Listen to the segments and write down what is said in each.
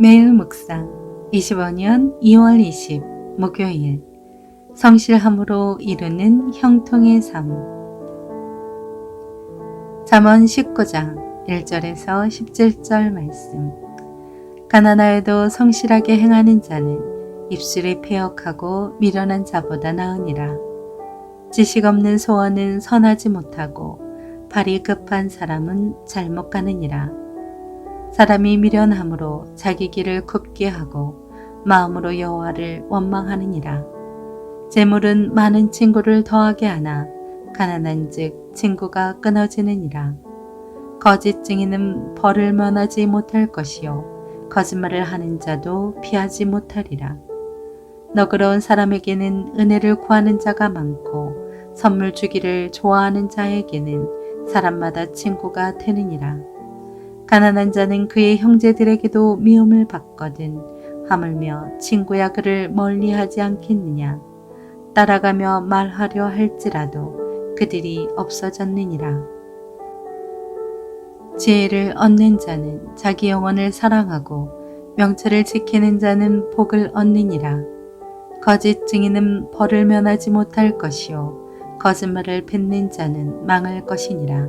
매일 묵상. 25년 2월 20 목요일. 성실함으로 이루는 형통의 삶. 잠언 19장 1절에서 17절 말씀. 가난하여도 성실하게 행하는 자는 입술이 폐역하고 미련한 자보다 나으니라. 지식 없는 소원은 선하지 못하고 발이 급한 사람은 잘못 가느니라 사람이 미련함으로 자기 길을 굽게 하고 마음으로 여호와를 원망하느니라. 재물은 많은 친구를 더하게 하나 가난한즉 친구가 끊어지느니라. 거짓 증인은 벌을 면하지 못할 것이요 거짓말을 하는 자도 피하지 못하리라. 너그러운 사람에게는 은혜를 구하는 자가 많고 선물 주기를 좋아하는 자에게는 사람마다 친구가 되느니라. 가난한 자는 그의 형제들에게도 미움을 받거든 하물며 친구야 그를 멀리하지 않겠느냐? 따라가며 말하려 할지라도 그들이 없어졌느니라. 지혜를 얻는 자는 자기 영혼을 사랑하고 명철을 지키는 자는 복을 얻느니라. 거짓 증인은 벌을 면하지 못할 것이요. 거짓말을 뱉는 자는 망할 것이니라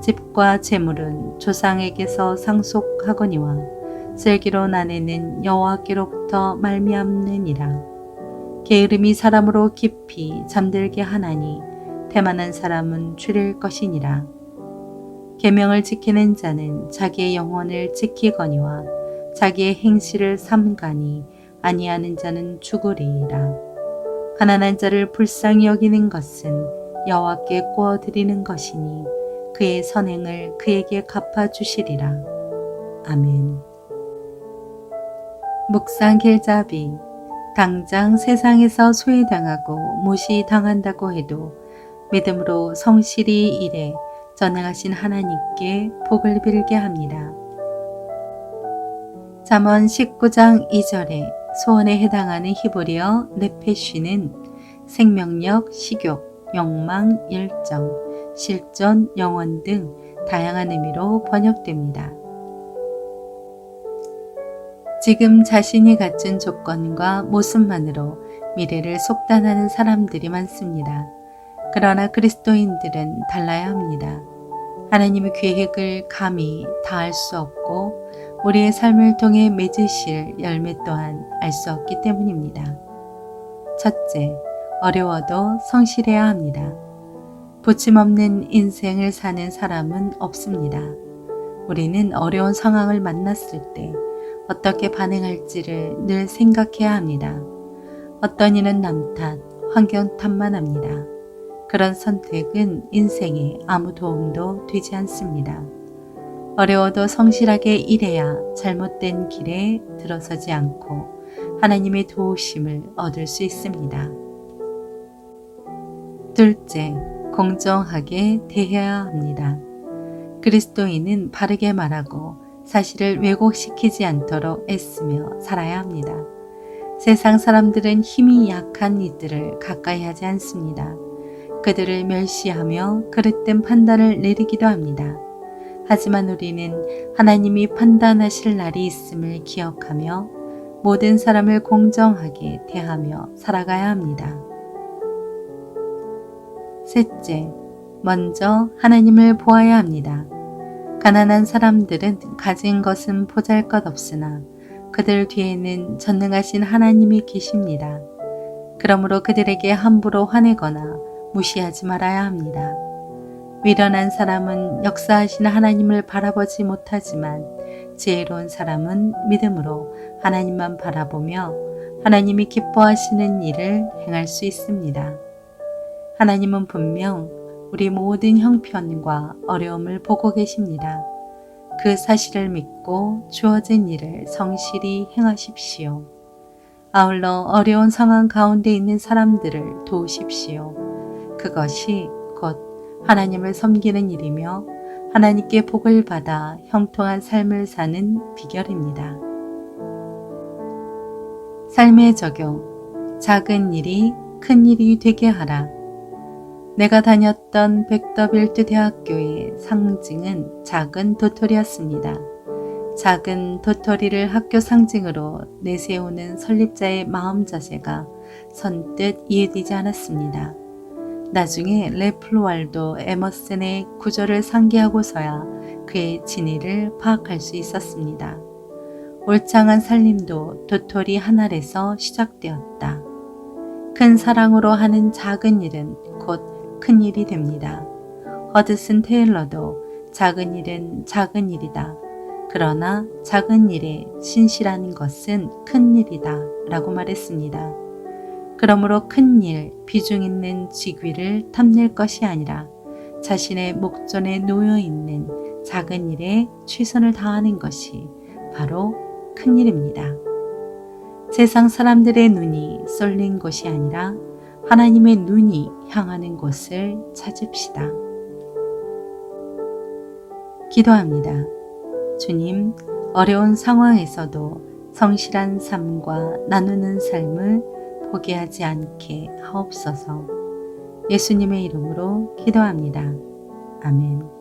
집과 재물은 조상에게서 상속하거니와 슬기로운 아내는 여호와께로부터 말미암느니라. 게으름이 사람으로 깊이 잠들게 하나니 태만한 사람은 줄일 것이니라. 계명을 지키는 자는 자기의 영혼을 지키거니와 자기의 행실을 삼가니 아니하는 자는 죽으리라. 가난한 자를 불쌍히 여기는 것은 여호와께 구워드리는 것이니 그의 선행을 그에게 갚아주시리라. 아멘. 묵상 길잡이 당장 세상에서 소외당하고 무시당한다고 해도 믿음으로 성실히 일해 전능하신 하나님께 복을 빌게 합니다. 잠언 19장 2절에 소원에 해당하는 히브리어 네페쉬는 생명력, 식욕, 욕망, 열정, 실존, 영원 등 다양한 의미로 번역됩니다. 지금 자신이 갖춘 조건과 모습만으로 미래를 속단하는 사람들이 많습니다. 그러나 그리스도인들은 달라야 합니다. 하나님의 계획을 감히 다 알 수 없고 우리의 삶을 통해 맺으실 열매 또한 알 수 없기 때문입니다. 첫째, 어려워도 성실해야 합니다. 부침없는 인생을 사는 사람은 없습니다. 우리는 어려운 상황을 만났을 때 어떻게 반응할지를 늘 생각해야 합니다. 어떤 이는 남 탓, 환경 탓만 합니다. 그런 선택은 인생에 아무 도움도 되지 않습니다. 어려워도 성실하게 일해야 잘못된 길에 들어서지 않고 하나님의 도우심을 얻을 수 있습니다. 둘째, 공정하게 대해야 합니다. 그리스도인은 바르게 말하고 사실을 왜곡시키지 않도록 애쓰며 살아야 합니다. 세상 사람들은 힘이 약한 이들을 가까이 하지 않습니다. 그들을 멸시하며 그릇된 판단을 내리기도 합니다. 하지만 우리는 하나님이 판단하실 날이 있음을 기억하며 모든 사람을 공정하게 대하며 살아가야 합니다. 셋째, 먼저 하나님을 보아야 합니다. 가난한 사람들은 가진 것은 보잘 것 없으나 그들 뒤에는 전능하신 하나님이 계십니다. 그러므로 그들에게 함부로 화내거나 무시하지 말아야 합니다. 미련한 사람은 역사하신 하나님을 바라보지 못하지만 지혜로운 사람은 믿음으로 하나님만 바라보며 하나님이 기뻐하시는 일을 행할 수 있습니다. 하나님은 분명 우리 모든 형편과 어려움을 보고 계십니다. 그 사실을 믿고 주어진 일을 성실히 행하십시오. 아울러 어려운 상황 가운데 있는 사람들을 도우십시오. 그것이 곧 하나님을 섬기는 일이며 하나님께 복을 받아 형통한 삶을 사는 비결입니다. 삶의 적용. 작은 일이 큰 일이 되게 하라. 내가 다녔던 백더빌트 대학교의 상징은 작은 도토리였습니다. 작은 도토리를 학교 상징으로 내세우는 설립자의 마음 자세가 선뜻 이해되지 않았습니다. 나중에 레플로알도 에머슨의 구절을 상기하고서야 그의 진의를 파악할 수 있었습니다. 올창한 살림도 도토리 한 알에서 시작되었다. 큰 사랑으로 하는 작은 일은 곧 큰 일이 됩니다. 허드슨 테일러도 작은 일은 작은 일이다. 그러나 작은 일에 신실한 것은 큰 일이다. 라고 말했습니다. 그러므로 큰 일, 비중 있는 직위를 탐낼 것이 아니라 자신의 목전에 놓여 있는 작은 일에 최선을 다하는 것이 바로 큰 일입니다. 세상 사람들의 눈이 쏠린 곳이 아니라 하나님의 눈이 향하는 곳을 찾읍시다. 기도합니다. 주님, 어려운 상황에서도 성실한 삶과 나누는 삶을 포기하지 않게 하옵소서. 예수님의 이름으로 기도합니다. 아멘.